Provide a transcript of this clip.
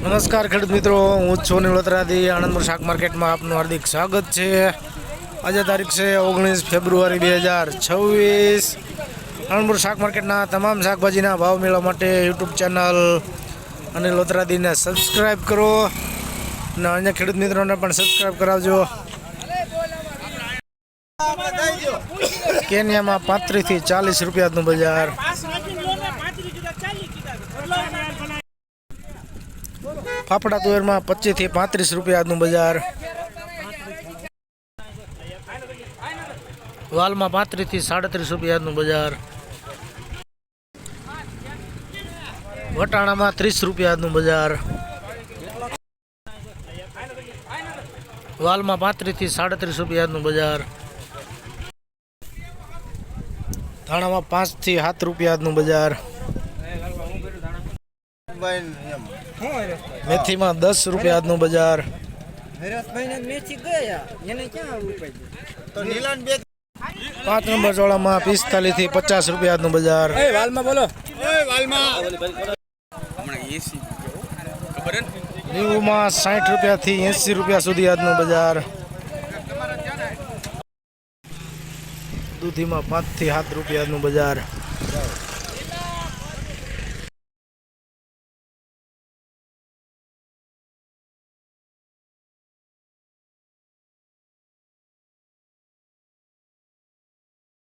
નમસ્કાર ખેડૂત મિત્રો, હું છું નિવળતરાથી આણંદપુર શાક માર્કેટમાં આપનું હાર્દિક સ્વાગત છે. આજે તારીખ છે ઓગણીસ ફેબ્રુઆરી બે હજાર છવ્વીસ. આણંદપુર શાક માર્કેટના તમામ શાકભાજીના ભાવ મેળવવા માટે યુટ્યુબ ચેનલ અને લોતરાદીને સબસ્ક્રાઈબ કરો અને અન્ય ખેડૂત મિત્રોને પણ સબસ્ક્રાઈબ કરાવજો. કેન્યામાં પાંત્રીસથી ચાલીસ રૂપિયાનું બજાર. ફાફડા તુવેરમાં પચીસથી પાંત્રીસ રૂપિયાનું બજાર. વાલમાં પાંત્રીસથી સાડત્રીસ રૂપિયાનું બજાર. વટાણામાં ત્રીસ રૂપિયાનું બજાર. વાલમાં પાંત્રીસથી સાડત્રીસ રૂપિયાનું બજાર. ધાણામાં પાંચથી સાત રૂપિયાનું બજાર. મેથીમાં દસ રૂપિયાનું બજાર. હરેશભાઈને મેથી ગયા. એને ક્યાં આવવું બે પાંચ નંબર ચોળામાં પિસ્તાલીસથી પચાસ રૂપિયાનું બજાર. વાલમાં બોલો. લીંબુમાં સાઠ રૂપિયાથી એંસી રૂપિયા સુધી આજનું બજાર. દૂધીમાં પાંચથી સાત રૂપિયાનું બજાર.